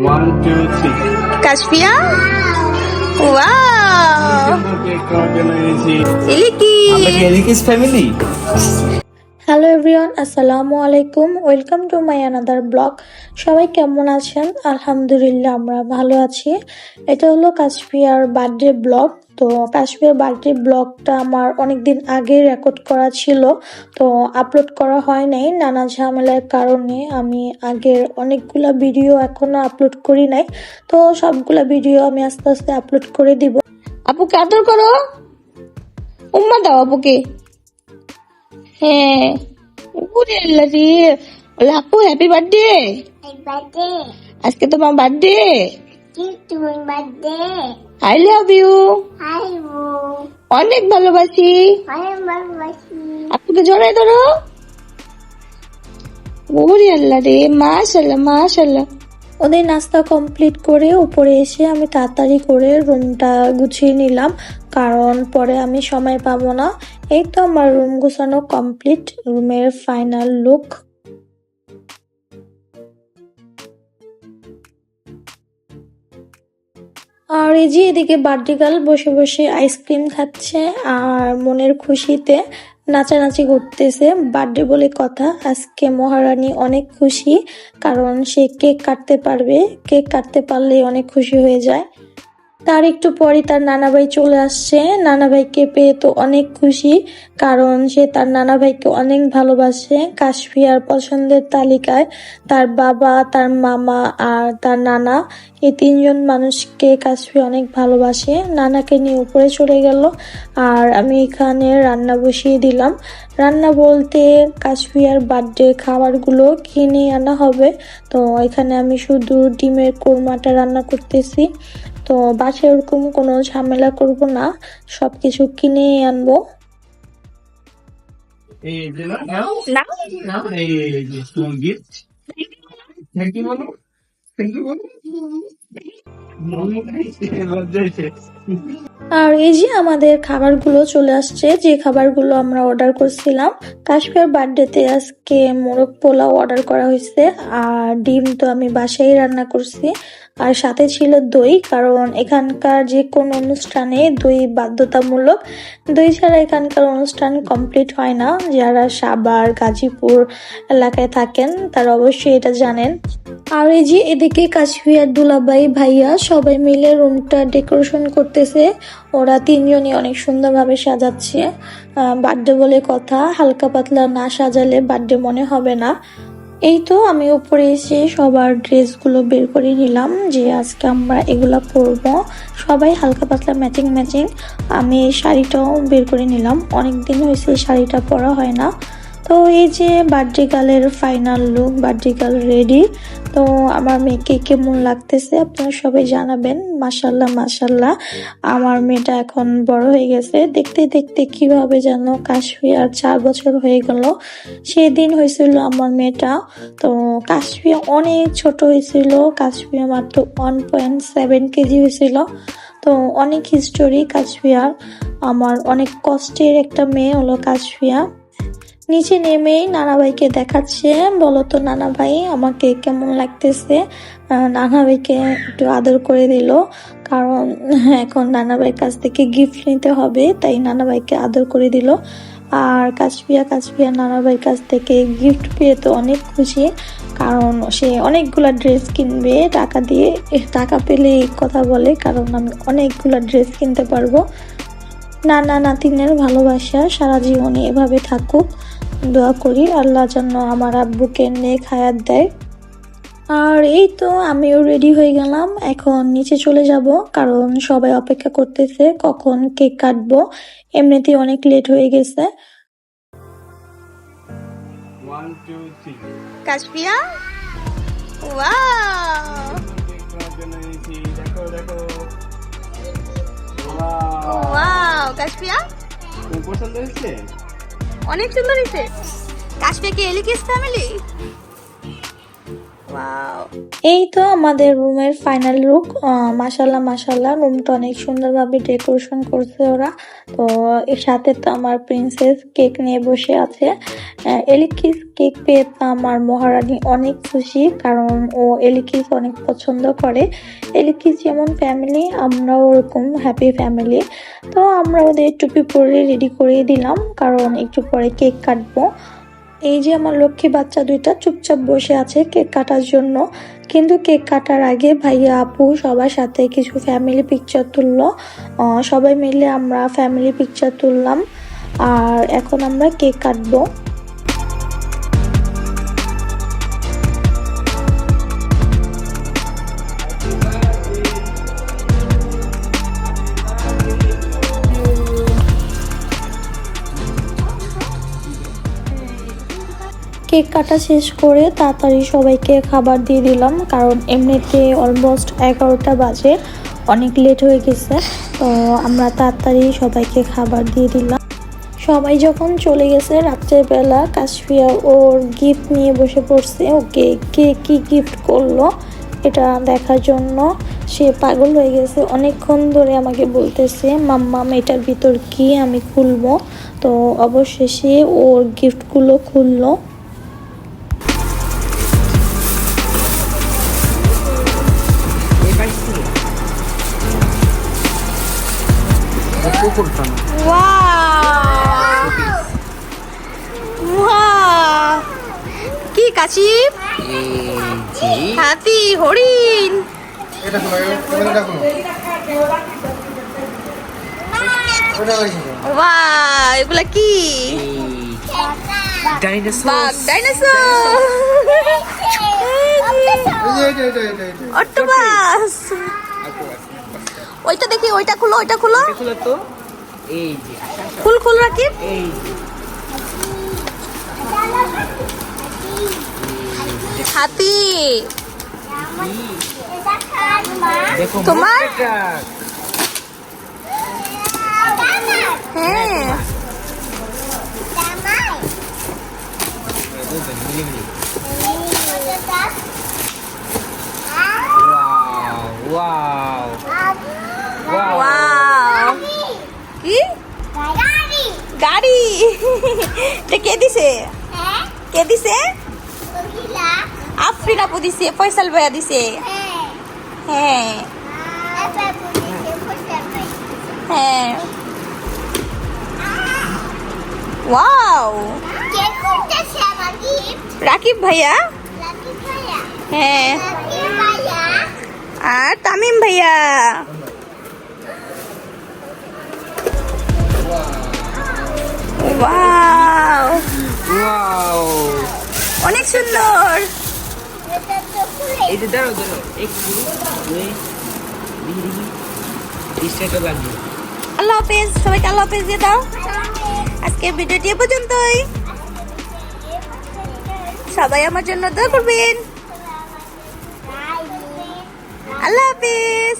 One, two, three. Kashfia? Wow! এলিকিস family hello everyone আসসালামু আলাইকুম welcome to my another blog সবাই কেমন আছেন? আলহামদুলিল্লাহ, আমরা ভালো আছি। এটা হলো কাশ্মীর বার্থডে ব্লগ তো কাশ্মীর বার্থডে ব্লগটা আমার অনেক দিন আগে রেকর্ড করা ছিল। তো আপলোড করা হয় নাই। নানা ঝামেলার কারণে আমি আগের অনেকগুলা ভিডিও এখনও আপলোড করি নাই। তো সবগুলা ভিডিও আমি আস্তে আস্তে আপলোড করে দিব। আপুকে আদর করো। উম্মা দাও আপুকে। হ্যাঁ ওরে আল্লাহ রে বলে, হ্যাপি বার্থডে আজকে তোমার বার্থডে আই লাভ ইউ অনেক ভালোবাসি। অনেক ভালোবাসি। আপুকে জড়াই ধরো। ওরে আল্লাহ রে মাশাল্লাহ মাশাল্লাহ ওদের নাস্তা কমপ্লিট করে উপরে এসে আমি তাড়াতাড়ি করে রুমটা গুছিয়ে নিলাম, কারণ পরে আমি সময় পাবো না। এই তো আমার রুম গুছানো কমপ্লিট রুমের ফাইনাল লুক আর এই যে এদিকে বার্থডে গার্ল বসে বসে আইসক্রিম খাচ্ছে, আর মনের খুশিতে নাচানাচি করতেছে। বার্থডে বলে কথা। আজকে মহারানী অনেক খুশি, কারণ সে কেক কাটতে পারবে। কেক কাটতে পারলে অনেক খুশি হয়ে যায়। তার একটু পরে তার নানাভাই চলে আসছে। নানাভাইকে পেয়ে তো অনেক খুশি, কারণ সে তার নানাভাইকে অনেক ভালোবাসে। কাশফিয়ার পছন্দের তালিকায় তার বাবা, তার মামা আর তার নানা, এই তিনজন মানুষকে কাশফি অনেক ভালোবাসে। নানাকে নিয়ে উপরে চলে গেল আর আমি এখানে রান্না বসিয়ে দিলাম। রান্না বলতে কাশফিয়ার বার্থডে খাবারগুলো কিনে আনা হবে। তো এখানে আমি শুধু ডিমের কোরমাটা রান্না করতেছি। তো বাসায় ওরকম কোনো ঝামেলা করব না সবকিছু কিনে আনব। আর এই যে আমাদের খাবারগুলো চলে আসছে যে খাবারগুলো আমরা অর্ডার করছিলাম কাশ্মীর বার্থডেতে আজকে মোরগ পোলাও অর্ডার করা হয়েছে আর ডিম তো আমি বাসায় রান্না করছি। আর সাথে ছিল দই, কারণ এখানকার যে কোনো অনুষ্ঠানে দই বাধ্যতামূলক। দই ছাড়া এখানকার অনুষ্ঠান কমপ্লিট হয় না। যারা সাভার, গাজীপুর এলাকায় থাকেন, তারা অবশ্যই এটা জানেন। আর এই যে এদিকে কাশ্মীর দুলাবাই ভাইয়া সবাই মিলে রুমটা ডেকোরেশন করতেছে। ওরা তিনজনই অনেক সুন্দরভাবে সাজাচ্ছে। বার্থডে বলে কথা, হালকা পাতলা না সাজালে বার্থডে মনে হবে না। এই তো আমি উপরে এসে সবার ড্রেসগুলো বের করে নিলাম যে আজকে আমরা এগুলো পরব। সবাই হালকা পাতলা ম্যাচিং ম্যাচিং। আমি এই শাড়িটাও বের করে নিলাম। অনেক দিন হয়েছে এই শাড়িটা পরা হয় না। তো এই যে birthday গার্লের final look birthday girl ready তো আমার মেয়েকে কেমন লাগতেছে আপনারা সবাই জানাবেন। মাসাল্লাহ মাসাল্লাহ আমার মেয়েটা এখন বড় হয়ে গেছে। দেখতে দেখতে কীভাবে যেন কাশ্মীর আর চার বছর হয়ে গেল। সেদিন হয়েছিল আমার মেয়েটা। তো কাশ্মীর অনেক ছোট হয়েছিল। কাশ্মীর মাত্র ওয়ান পয়েন্ট সেভেন কেজি হয়েছিল। তো অনেক হিস্টোরি কাশ্মীর আমার অনেক কষ্টের একটা মেয়ে হলো কাশ্মীর নিচে নেমেই নানা ভাইকে দেখাচ্ছে, বলো তো নানা ভাই, আমাকে কেমন লাগতেছে? নানা ভাইকে একটু আদর করে দিল, কারণ এখন নানা ভাইয়ের কাছ থেকে গিফট নিতে হবে, তাই নানা ভাইকে আদর করে দিল। আর কাশপিয়া নানা ভাইয়ের কাছ থেকে গিফট পেয়ে তো অনেক খুশি, কারণ সে অনেকগুলা ড্রেস কিনবে, টাকা দিয়ে, টাকা পেলে কথা বলে, কারণ আমি অনেকগুলা ড্রেস কিনতে পারব। নানা, নাতিনের ভালোবাসা সারা জীবনে এভাবে থাকুক। দোয়া করি আল্লাহ যেন আমার আব্বুকে নেক হায়াত দেয়। আর এই তো আমিও রেডি হয়ে গেলাম এখন নিচে চলে যাব কারণ সবাই অপেক্ষা করতেছে কখন কেক কাটবো এমনিতেই অনেক লেট হয়ে গেছে। পছন্দ হয়েছে? অনেক সুন্দর হয়েছে। কাশ্মীর কি এলিকিস ফ্যামিলি এই তো আমাদের রুমের ফাইনাল লুক মাসাল্লাহ মাসাল্লাহ রুমটা অনেক সুন্দরভাবে ডেকোরেশন করছে ওরা। তো এর সাথে তো আমার প্রিন্সেস কেক নিয়ে বসে আছে। এলিকিস কেক পেয়ে তো আমার মহারানী অনেক খুশি, কারণ ও এলিকিস অনেক পছন্দ করে। এলিকিস যেমন ফ্যামিলি আমরাও ওরকম হ্যাপি ফ্যামিলি তো আমরা ওদের টুপি পরে রেডি করিয়ে দিলাম, কারণ একটু পরে কেক কাটবো। এই যে আমার লক্ষ্মী বাচ্চা দুইটা চুপচাপ বসে আছে কেক কাটার জন্য। কিন্তু কেক কাটার আগে ভাইয়া, আপু সবার সাথে কিছু ফ্যামিলি পিকচার তুললো। সবাই মিলে আমরা ফ্যামিলি পিকচার তুললাম। আর এখন আমরা কেক কাটবো। কেক কাটা শেষ করে তাড়াতাড়ি সবাইকে খাবার দিয়ে দিলাম, কারণ এমনিতে অলমোস্ট এগারোটা বাজে, অনেক লেট হয়ে গেছে, তো আমরা তাড়াতাড়ি সবাইকে খাবার দিয়ে দিলাম। সবাই যখন চলে গেছে রাত্রের বেলা, কাশফিয়া ওর গিফট নিয়ে বসে পড়ছে, ওকে কে কি গিফট করল এটা দেখার জন্য। সে পাগল হয়ে গেছে, অনেকক্ষণ ধরে আমাকে বলতেছে, মাম্মা এটার ভিতর কি আমি খুলবো? তো অবশেষে ওর গিফটগুলো খুললো। কুকুরটা না ওয়াও। ওয়াও। কি কাশিপ হাতি হরিণ। এগুলা কি? ডাইনোসর এটা এটা এটা অক্টোপাস ওইটা দেখি ওইটা খুলো ওইটা খুলো। ফুল তো। এই যে খুল এই হাতি। তোমার? হ্যাঁ। গাড়ি এটা কে দিছে কে দিছে আফরিন আপু দিছে ফয়সাল ভাইয়া দিছে হ্যাঁ হ্যাঁ ওয়াও রাকিব ভাইয়া হ্যাঁ আর তামিম ভাইয়া ওয়াও ওয়াও অনেক সুন্দর। এই দাঁড়াও দাঁড়াও। একটু দেখি দেখি। লাগবে আল্লাহ হাফেজ সবাইকে আল্লাহ হাফেজ দিয়ে দাও। আজকে ভিডিওটি এ পর্যন্তই। সবাই আমার জন্য দোয়া করবেন। আল্লাহ হাফেজ।